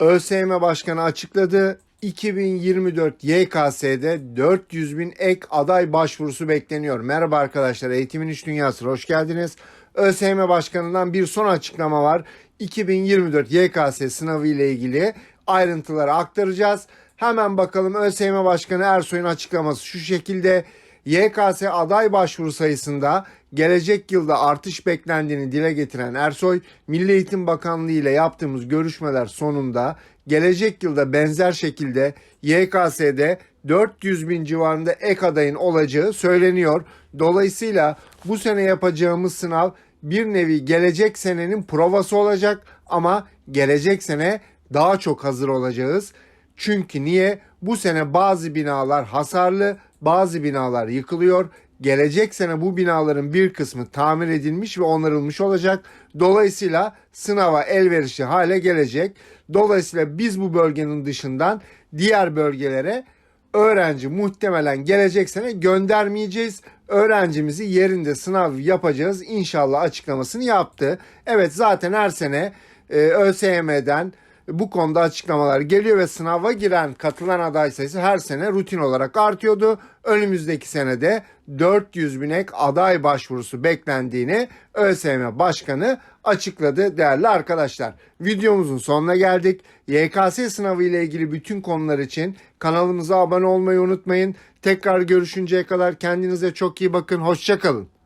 ÖSYM Başkanı açıkladı. 2024 YKS'de 400 bin ek aday başvurusu bekleniyor. Merhaba arkadaşlar, Eğitimin İş Dünyası hoş geldiniz. ÖSYM Başkanı'ndan bir son açıklama var. 2024 YKS sınavı ile ilgili ayrıntıları aktaracağız. Hemen bakalım ÖSYM Başkanı Ersoy'un açıklaması şu şekilde. YKS aday başvuru sayısında gelecek yılda artış beklendiğini dile getiren Ersoy, Milli Eğitim Bakanlığı ile yaptığımız görüşmeler sonunda gelecek yılda benzer şekilde YKS'de 400 bin civarında ek adayın olacağı söyleniyor. Dolayısıyla bu sene yapacağımız sınav bir nevi gelecek senenin provası olacak ama gelecek sene daha çok hazır olacağız. Çünkü niye? Bu sene bazı binalar hasarlı, bazı binalar yıkılıyor. Gelecek sene bu binaların bir kısmı tamir edilmiş ve onarılmış olacak. Dolayısıyla sınava elverişli hale gelecek. Dolayısıyla biz bu bölgenin dışından diğer bölgelere öğrenci muhtemelen gelecek sene göndermeyeceğiz. Öğrencimizi yerinde sınav yapacağız. İnşallah açıklamasını yaptı. Evet zaten her sene e, ÖSYM'den bu konuda açıklamalar geliyor ve sınava giren katılan aday sayısı her sene rutin olarak artıyordu. Önümüzdeki senede 400 bin ek aday başvurusu beklendiğini ÖSYM Başkanı açıkladı değerli arkadaşlar. Videomuzun sonuna geldik. YKS sınavı ile ilgili bütün konular için kanalımıza abone olmayı unutmayın. Tekrar görüşünceye kadar kendinize çok iyi bakın. Hoşçakalın.